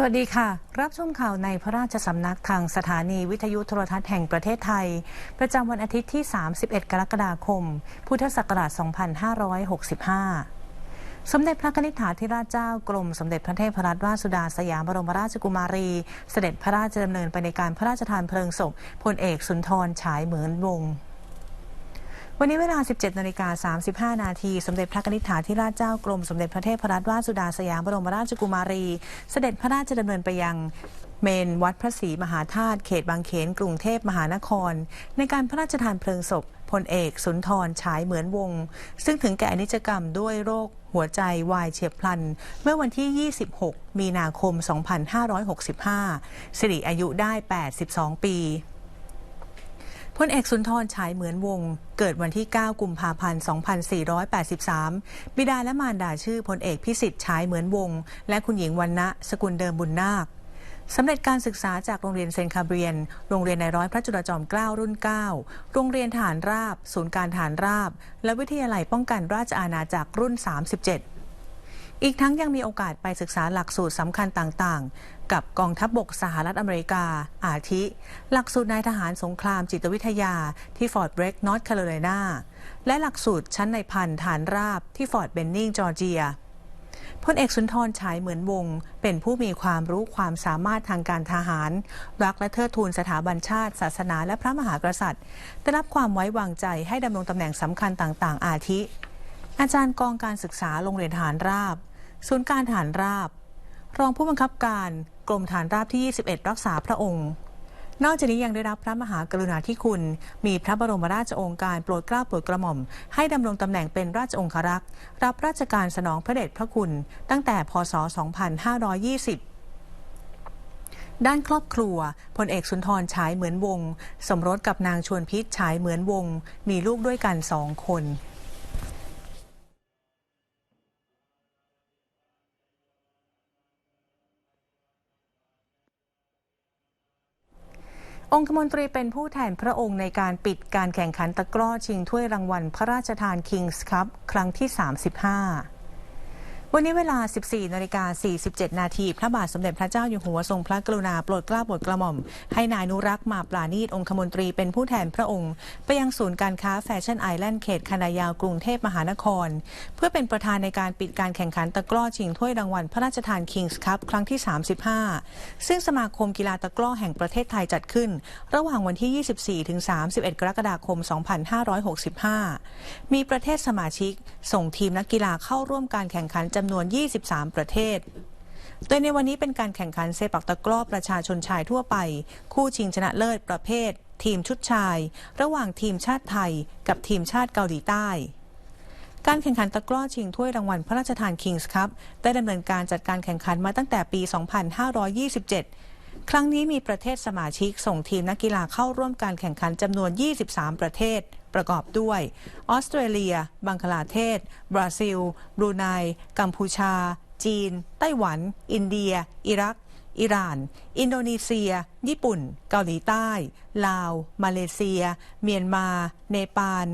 สวัสดีค่ะ รับชมข่าวในพระราชสำนักทางสถานีวิทยุโทรทัศน์แห่งประเทศไทย ประจำวันอาทิตย์ที่ 31 กรกฎาคม พุทธศักราช 2565 สมเด็จพระนิธิถาธิราชเจ้ากรมสมเด็จพระเทพรัตนราชสุดาสยามบรมราชกุมารี เสด็จพระราชดำเนินไปในการพระราชทานเพลิงศพพลเอกสุนทรฉายเหมือนวงศ์ วันนี้เวลา 17นาฬิกา35 นาที สมเด็จพระนิธิถาธิราชเจ้ากรม สมเด็จพระเทพรัตนราชสุดาสยามบรมราชกุมารี เสด็จพระราชดำเนินไปยังเมนวัดพระศรีมหาธาตุเขตบางเขน กรุงเทพมหานคร ในการพระราชทานเพลิงศพพลเอกสุนทรฉายเหมือนวง ซึ่งถึงแก่อนิจกรรมด้วยโรคหัวใจวายเฉียบพลัน เมื่อวันที่ 26 มีนาคม 2565 สิริอายุได้ 82 ปี พลเอกสุนทรฉายเหมือนวง เกิดวันที่ 9 กุมภาพันธ์ 2483 บิดาและมารดาชื่อพลเอกพิสิทธิ์ฉายเหมือนวง และคุณหญิงวันณะสกุลเดิมบุญนาคสำเร็จการศึกษาจากโรงเรียนเซนคาเบียน โรงเรียนในร้อยพระจุลจอมเกล้ารุ่น 9 โรงเรียนฐานราบ ศูนย์การฐานราบ และวิทยาลัยป้องกันราชอาณาจักรรุ่น 37อีกทั้งยังมีโอกาสไปศึกษาหลักสูตรสำคัญต่าง กับกองทัพบบกสหรัฐอเมริกา อาทิ หลักสูตรนายทหารสงครามจิตวิทยาที่ฟอร์ดเบรกนอร์ทแคโรไลนาและหลักสูตรชั้นในพันฐานราบที่ฟอร์ดเบนนิงจอร์เจียพลเอกสุนทรฉายเหมือนวง เป็นผู้มีความรู้ความสามารถทางการทหาร รักและเทิดทูนสถาบันชาติ ศาสนาและพระมหากษัตริย์ ได้รับความไว้วางใจให้ดำรงตำแหน่งสำคัญต่าง ๆ อาทิ อาจารย์กองการศึกษาโรงเรียนฐานราบ ศูนย์การฐานราบ รองผู้บังคับการ กรมฐานราบที่ 21 รักษาพระองค์ นอกจากนี้ยังได้รับพระมหากรุณาธิคุณ มีพระบรมราชโองการโปรดเกล้าโปรดกระหม่อม ให้ดำรงตำแหน่งเป็นราชองครักษ์ รับราชการสนองพระเดชพระคุณ ตั้งแต่พศ 2520ด้านครอบครัวพลเอกสุนทรฉายเหมือนวง สมรสกับนางชวนพิษฉายเหมือนวง มีลูกด้วยกันสองคน องคมนตรีเป็นผู้แทนพระองค์ในการปิดการแข่งขันตะกร้อชิงถ้วยรางวัลพระราชทานคิงส์ครับ ครั้งที่ 35 วันนี้เวลา 14นาฬิกา47 นาที พระบาทสมเด็จพระเจ้าอยู่หัวทรงพระกรุณาโปรดเกล้าโปรดกระหม่อม ให้นายนุรักษ์มาปราณีตองคมนตรีเป็นผู้แทนพระองค์ ไปยังศูนย์การค้าแฟชั่นไอแลนด์เขต คณะยาวกรุงเทพมหานคร เพื่อเป็นประธานในการปิดการแข่งขันตะกร้อชิงถ้วยรางวัลพระราชทาน Kings Cup ครั้งที่ 35 ซึ่งสมาคมกีฬาตะกร้อแห่งประเทศไทยจัดขึ้น ระหว่างวันที่ 24ถึง31 กรกฎาคม 2565 มีประเทศสมาชิก ส่งทีมนักกีฬาเข้าร่วมการแข่งขันจำนวน 23 ประเทศ โดยในวันนี้เป็นการแข่งขันเซปักตะกร้อประชาชนชายทั่วไป คู่ชิงชนะเลิศประเภท ทีมชุดชาย ระหว่างทีมชาติไทย กับทีมชาติเกาหลีใต้การแข่งขันตะกร้อชิงถ้วยรางวัลพระราชทาน Kings Cup ได้ดำเนินการจัดการแข่งขันมาตั้งแต่ปี 2527 ครั้งนี้มีประเทศสมาชิกส่งทีมนักกีฬาเข้าร่วมการแข่งขันจำนวน 23 ประเทศ ประกอบด้วยออสเตรเลีย บังคลาเทศ บราซิล บรูไน กัมพูชา จีน ไต้หวัน อินเดีย อิรัก อิหร่าน อินโดนีเซีย ญี่ปุ่น เกาหลีใต้ ลาว มาเลเซีย เมียนมา เนปาล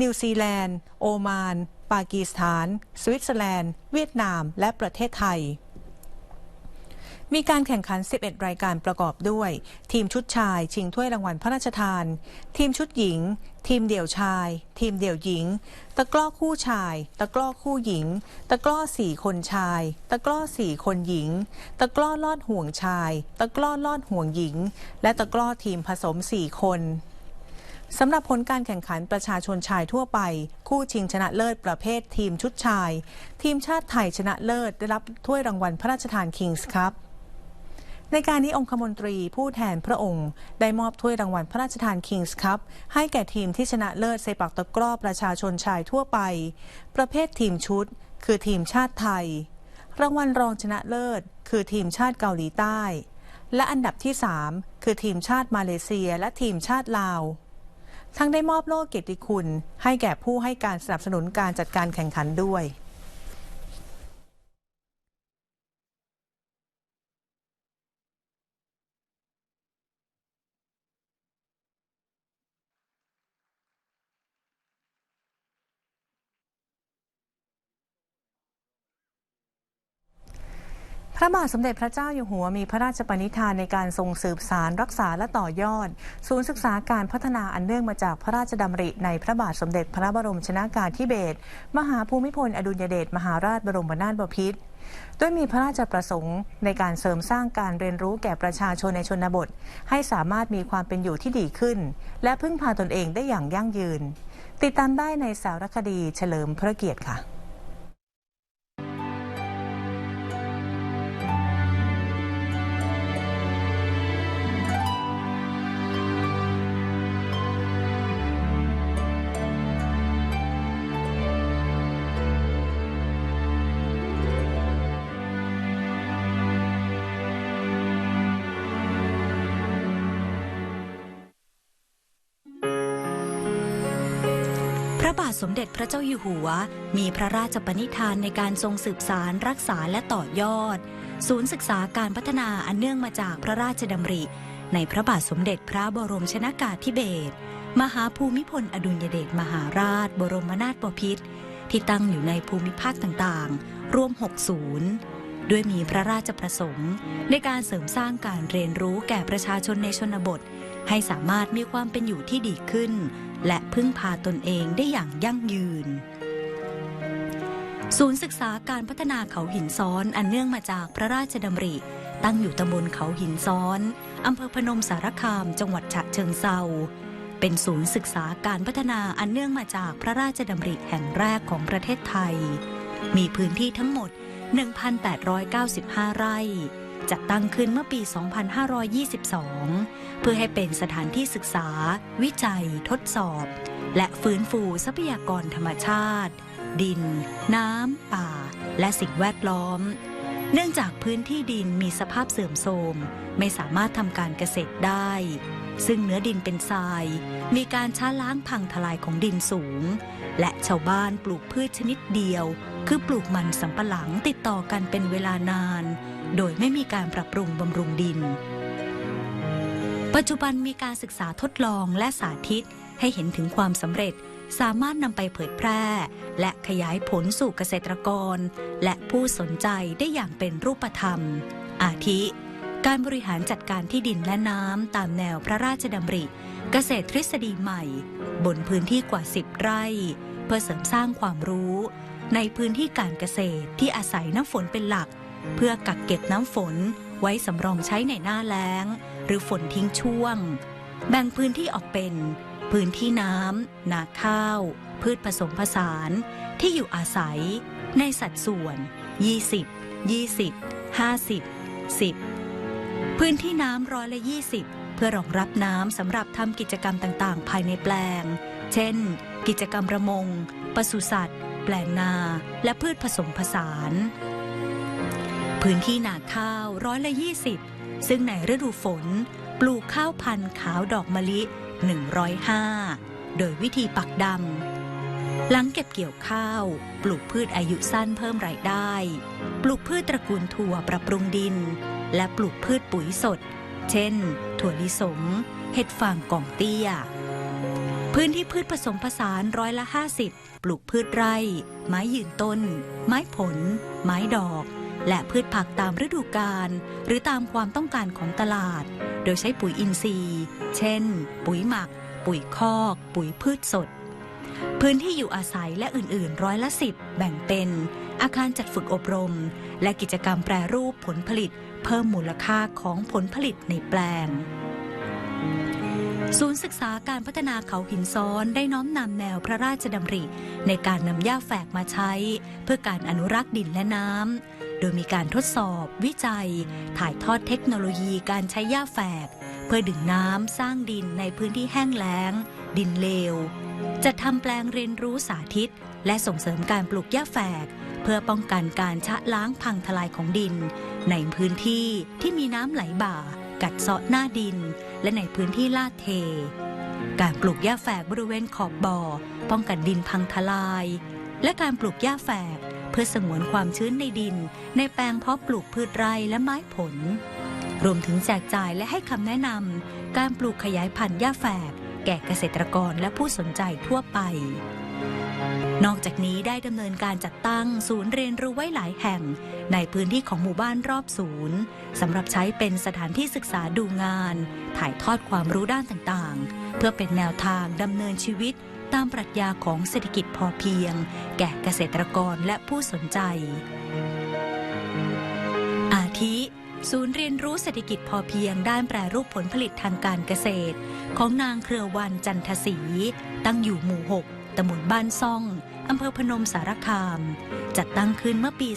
นิวซีแลนด์ โอมาน ปากีสถาน สวิตเซอร์แลนด์ เวียดนาม และประเทศไทย มีการแข่งขัน 11 รายการประกอบด้วย ทีมชุดชาย ชิงถ้วยรางวัลพระราชทาน ทีมชุดหญิง ทีมเดี่ยวชาย ทีมเดี่ยวหญิง ตะกร้อคู่ชาย ตะกร้อคู่หญิง ตะกร้อสี่คนชาย ตะกร้อสี่คนหญิง ตะกร้อลอดห่วงชาย ตะกร้อลอดห่วงหญิง และตะกร้อทีมผสมสี่คนสำหรับผลการแข่งขันประชาชนชายทั่วไป คู่ชิงชนะเลิศประเภททีมชุดชาย ทีมชาติไทยชนะเลิศได้รับถ้วยรางวัลพระราชทาน Kings Cup ในการนี้องคมนตรีผู้แทนพระองค์ ได้มอบถ้วยรางวัลพระราชทาน Kings Cup ให้แก่ทีมที่ชนะเลิศเซปักตะกร้อประชาชนชายทั่วไป ประเภททีมชุด คือทีมชาติไทย รางวัลรองชนะเลิศ คือทีมชาติเกาหลีใต้ และอันดับที่ 3 คือทีมชาติมาเลเซีย และทีมชาติลาวทั้งได้มอบโล่เกียรติคุณ ให้แก่ผู้ให้การสนับสนุนการจัดการแข่งขันด้วย ระบาทสมเด็จพระเจ้าอยู่หัวมีพระราชปณิธานในการทรงสืบสารรักษาและต่อยอด ศูนย์ศึกษาการพัฒนาอันเนื่องมาจากพระราชดำริในพระบาทสมเด็จพระบรมชนากาธิเบศรมหาภูมิพลอดุลยเดชมหาราชบรมนาถบพิตรด้วยมีพระราชประสงค์ในการเสริมสร้างการเรียนรู้แก่ประชาชนในชนบท ให้สามารถมีความเป็นอยู่ที่ดีขึ้น และพึ่งพาตนเองได้อย่างยั่งยืน ติดตามได้ในสารคดีเฉลิมพระเกียรติค่ะ พระบาทสมเด็จพระเจ้าอยู่หัว มีพระราชปณิธานในการทรงสืบสารรักษาและต่อยอด ศูนย์ศึกษาการพัฒนาอันเนื่องมาจากพระราชดำริ ในพระบาทสมเด็จพระบรมชนากาธิเบศรมหาภูมิพลอดุลยเดชมหาราช บรมนาถบพิตรที่ตั้งอยู่ในภูมิภาคต่างๆ รวม 6 ศูนย์ด้วยมีพระราชประสงค์ ในการเสริมสร้างการเรียนรู้แก่ประชาชนในชนบท ให้สามารถมีความเป็นอยู่ที่ดีขึ้น และพึ่งพาตนเองได้อย่างยั่งยืน ศูนย์ศึกษาการพัฒนาเขาหินซ้อนอันเนื่องมาจากพระราชดำริ ตั้งอยู่ตำบลเขาหินซ้อนอำเภอพนมสารคาม จังหวัดฉะเชิงเซาเป็นศูนย์ศึกษาการพัฒนาอันเนื่องมาจากพระราชดำริแห่งแรกของประเทศไทย มีพื้นที่ทั้งหมด 1,895 ไร่ จัดตั้งขึ้นเมื่อปี 2522 เพื่อให้เป็นสถานที่ศึกษา วิจัย ทดสอบ และฟื้นฟูทรัพยากรธรรมชาติ ดิน น้ำ ป่า และสิ่งแวดล้อม เนื่องจากพื้นที่ดินมีสภาพเสื่อมโทรม ไม่สามารถทำการเกษตรได้ ซึ่งเนื้อดินเป็นทราย มีการช้าล้างพังทลายของดินสูง และชาวบ้านปลูกพืชชนิดเดียว คือปลูกมันสำปะหลังติดต่อกันเป็นเวลานาน โดยไม่มีการปรับปรุงบำรุงดิน ปัจจุบันมีการศึกษาทดลองและสาธิตให้เห็นถึงความสำเร็จสามารถนำไปเผยแพร่ และขยายผลสู่เกษตรกร และผู้สนใจได้อย่างเป็นรูปธรรม อาทิ การบริหารจัดการที่ดินและน้ำตามแนวพระราชดำริ เกษตรทฤษฎีใหม่ บนพื้นที่กว่า 10 ไร่ เพื่อเสริมสร้างความรู้ ในพื้นที่การเกษตรที่อาศัยน้ำฝนเป็นหลัก เพื่อกักเก็บน้ำฝนไว้สำรองใช้ในหน้าแล้ง หรือฝนทิ้งช่วง แบ่งพื้นที่ออกเป็น พื้นที่น้ำนาข้าว พืชผสมผสาน ที่อยู่อาศัย ในสัดส่วน 20 20 50 10 พื้นที่น้ำร้อยละ 20 เพื่อรองรับน้ำสำหรับทำกิจกรรมต่าง ๆ ภายในแปลง เช่น กิจกรรมประมงปศุสัตว์ แปลงนา และพืชผสมผสาน พื้นที่นาข้าวร้อยละ20ซึ่งในฤดูฝน ปลูกข้าวพันธุ์ขาวดอกมะลิ 105 โดยวิธีปักดำ หลังเก็บเกี่ยวข้าว ปลูกพืชอายุสั้นเพิ่มรายได้ ปลูกพืชตระกูลถั่วปรับปรุงดิน และปลูกพืชปุ๋ยสด เช่น ถั่วลิสง เห็ดฟางกองเตี้ย พื้นที่พืชผสมผสานร้อยละ 50 ปลูกพืชไร่ ไม้ยืนต้น ไม้ผล ไม้ดอก และพืชผักตามฤดูกาลหรือตามความต้องการของตลาด โดยใช้ปุ๋ยอินทรีย์ เช่น ปุ๋ยหมัก ปุ๋ยคอก ปุ๋ยพืชสด พื้นที่อยู่อาศัยและอื่นๆ ร้อยละสิบแบ่งเป็น อาคารจัดฝึกอบรม และกิจกรรมแปรรูปผลผลิต เพิ่มมูลค่าของผลผลิตในแปลงศูนย์ศึกษาการพัฒนาเขาหินซ้อนได้น้อมนำแนวพระราชดำริ ในการนำหญ้าแฝกมาใช้ เพื่อการอนุรักษ์ดินและน้ำ ดยมีการทดสอบ วิจัย ถ่ายทอดเทคโนโลยีการใช้หญ้าแฝก เพื่อดึงน้ำสร้างดินในพื้นที่แห้งแล้ง ดินเลวจะทำแปลงเรียนรู้สาธิต และส่งเสริมการปลูกหญ้าแฝก เพื่อป้องกันการชะล้างพังทลายของดิน ในพื้นที่ที่มีน้ำไหลบ่า กัดเซาะหน้าดิน และในพื้นที่ลาดเท การปลูกหญ้าแฝกบริเวณขอบบ่อ ป้องกันดินพังทลาย และการปลูกหญ้าแฝก เพื่อสงวนความชื้นในดิน ในแปลงเพาะปลูกพืชไร่และไม้ผล รวมถึงแจกจ่ายและให้คำแนะนำการปลูกขยายพันธุ์หญ้าแฝก แก่เกษตรกรและผู้สนใจทั่วไป นอกจากนี้ได้ดำเนินการจัดตั้งศูนย์เรียนรู้ไว้หลายแห่ง ในในพื้นที่ของหมู่บ้านรอบศูนย์สำหรับใช้เป็นสถานที่ศึกษาดูงาน ถ่ายทอดความรู้ด้านต่างๆ เพื่อเป็นแนวทางดำเนินชีวิต ตามปรัชญาของเศรษฐกิจพอเพียง แก่เกษตรกรและผู้สนใจ อาทิ ศูนย์เรียนรู้เศรษฐกิจพอเพียงด้านแปรรูปผลผลิตทางการเกษตร ของนางเครือวันจันทศรีตั้งอยู่หมู่ 6ตำบลบ้านซ่องอำเภอพนมสารคาม จัดตั้งขึ้นเมื่อปี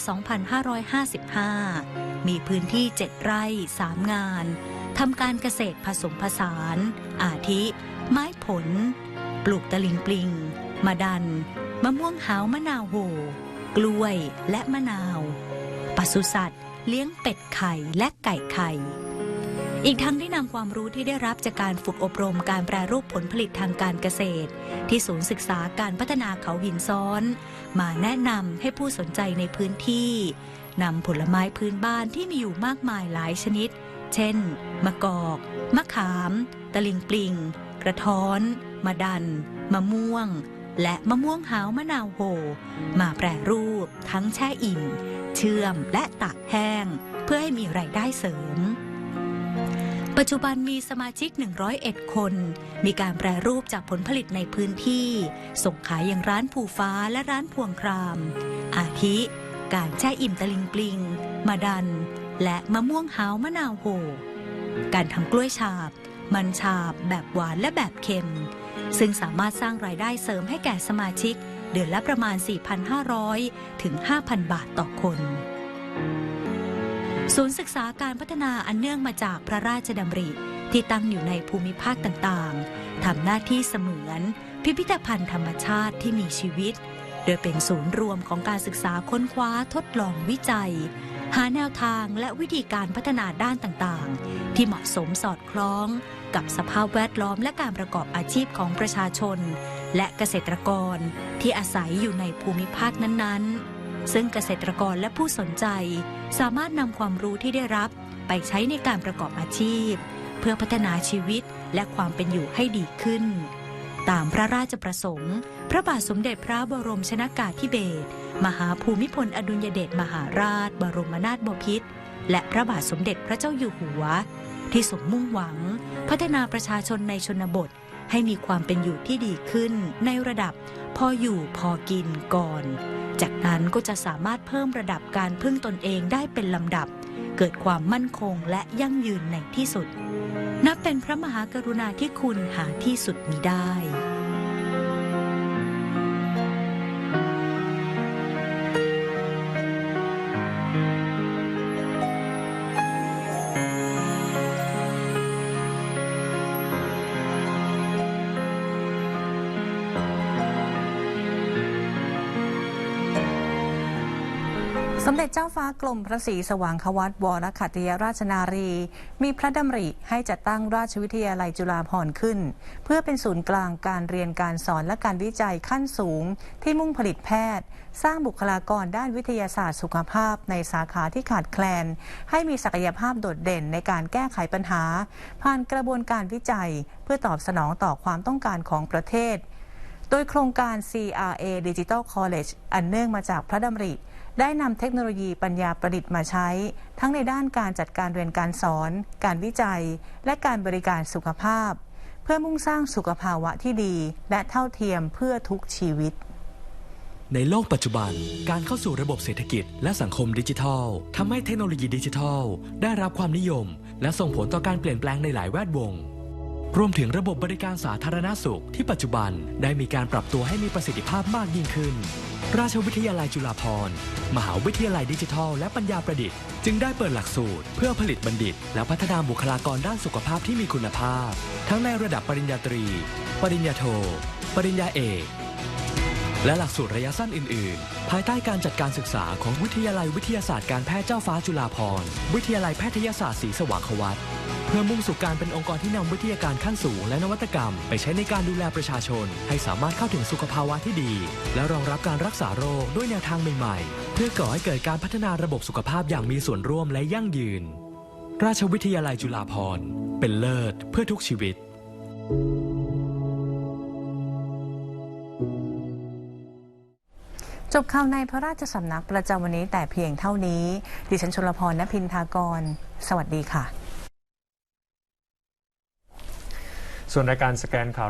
2555 มีพื้นที่ 7 ไร่ 3 งานทำการเกษตรผสมผสาน อาทิ ไม้ผล ปลูกตะลิงปลิงมะดัน มะม่วงหาวมะนาวโหกล้วยและมะนาว ปศุสัตว์ เลี้ยงเป็ดไข่และไก่ไข่ อีกทั้งได้นำความรู้ที่ได้รับจากการฝึกอบรมการแปรรูปผลผลิตทางการเกษตร ที่ศูนย์ศึกษาการพัฒนาเขาหินซ้อน มาแนะนำให้ผู้สนใจในพื้นที่นำผลไม้พื้นบ้านที่มีอยู่มากมายหลายชนิด เช่น มะกอก มะขาม ตะลิงปลิง กระท้อน มะดัน มะม่วง และมะม่วงหาวมะนาวโห มาแปรรูป ทั้งแช่อิ่ม เชื่อมและตากแห้ง เพื่อให้มีไรายได้เสริม ปัจจุบันมีสมาชิก 101 คน มีการแปรรูปจากผลผลิตในพื้นที่ ส่งขายอย่างร้านผูฟ้าและร้านพวงคราม อาทิ การแช่อิ่มตะลิงปลิง มาดัน และมะม่วงหาวมะนาวโห การทำกล้วยฉาบมันฉาบแบบหวานและแบบเค็ม ซึ่งสามารถสร้างรายได้เสริมให้แก่สมาชิก เดือนละประมาณ 4,500 ถึง 5,000 บาทต่อคน ศูนย์ศึกษาการพัฒนาอันเนื่องมาจากพระราชดำริที่ตั้งอยู่ในภูมิภาคต่างๆ ทำหน้าที่เสมือน พิพิธภัณฑ์ธรรมชาติที่มีชีวิต โดยเป็นศูนย์รวมของการศึกษาค้นคว้าทดลองวิจัย หาแนวทางและวิธีการพัฒนาด้านต่างๆ ที่เหมาะสมสอดคล้อง กับสภาพแวดล้อมและการประกอบอาชีพของประชาชน และเกษตรกรที่อาศัยอยู่ในภูมิภาคนั้นๆ ซึ่งเกษตรกรและผู้สนใจ สามารถนำความรู้ที่ได้รับไปใช้ในการประกอบอาชีพ เพื่อพัฒนาชีวิตและความเป็นอยู่ให้ดีขึ้น ตามพระราชประสงค์ พระบาทสมเด็จพระบรมชนากาธิเบศร มหาภูมิพลอดุลยเดชมหาราช บรมนาถบพิตรและพระบาทสมเด็จพระเจ้าอยู่หัว ที่สมมุ่งหวัง พัฒนาประชาชนในชนบท ให้มีความเป็นอยู่ที่ดีขึ้น ในระดับพออยู่พอกินก่อน จากนั้นก็จะสามารถเพิ่มระดับการพึ่งตนเองได้เป็นลำดับ เกิดความมั่นคงและยั่งยืนในที่สุด นับเป็นพระมหากรุณาธิคุณหาที่สุดมิได้ มเด็จเจ้าฟ้ากรมพระศรีสว่างควัตวรขัติยราชนารี มีพระดำริให้จัดตั้งราชวิทยาลัยจุฬาภรณ์ขึ้น เพื่อเป็นศูนย์กลางการเรียนการสอนและการวิจัยขั้นสูง ที่มุ่งผลิตแพทย์ สร้างบุคลากรด้านวิทยาศาสตร์สุขภาพ ในสาขาที่ขาดแคลน ให้มีศักยภาพโดดเด่นในการแก้ไขปัญหา ผ่านกระบวนการวิจัย เพื่อตอบสนองต่อความต้องการของประเทศ โดยโครงการ CRA Digital College อันเนื่องมาจากพระดำริ ได้นำเทคโนโลยีปัญญาประดิษฐ์มาใช้ ทั้งในด้านการจัดการเรียนการสอน การวิจัย และการบริการสุขภาพ เพื่อมุ่งสร้างสุขภาวะที่ดี และเท่าเทียมเพื่อทุกชีวิตในโลกปัจจุบัน การเข้าสู่ระบบเศรษฐกิจและสังคมดิจิทัลทำให้เทคโนโลยีดิจิทัล ได้รับความนิยม และส่งผลต่อการเปลี่ยนแปลงในหลายแวดวง รวมถึงระบบบริการสาธารณสุขที่ปัจจุบันได้มีการปรับตัวให้มีประสิทธิภาพมากยิ่งขึ้น ราชวิทยาลัยจุฬาภรณ์มหาวิทยาลัยดิจิทัล และปัญญาประดิษฐ์ จึงได้เปิดหลักสูตร เพื่อผลิตบัณฑิต และพัฒนาบุคลากรด้านสุขภาพที่มีคุณภาพ ทั้งในระดับปริญญาตรี ปริญญาโท ปริญญาเอก และหลักสูตรระยะสั้นอื่น ๆ ภายใต้การจัดการศึกษาของวิทยาลัยวิทยาศาสตร์การแพทย์เจ้าฟ้าจุฬาภรณ์ วิทยาลัยแพทยศาสตร์ศรีสว่างควัตเพื่อมุ่งสู่การเป็นองค์กรที่นำวิทยาการขั้นสูงและนวัตกรรม ไปใช้ในการดูแลประชาชน ให้สามารถเข้าถึงสุขภาวะที่ดี และรองรับการรักษาโรคด้วยแนวทางใหม่ ๆ เพื่อก่อให้เกิดการพัฒนาระบบสุขภาพอย่างมีส่วนร่วมและยั่งยืน ราชวิทยาลัยจุฬาภรณ์ เป็นเลิศเพื่อทุกชีวิต จบข่าวในพระราชสำนักประจำวันนี้แต่เพียงเท่านี้ ดิฉันชลพรณพินทากร สวัสดีค่ะ ส่วนรายการสแกนข่าว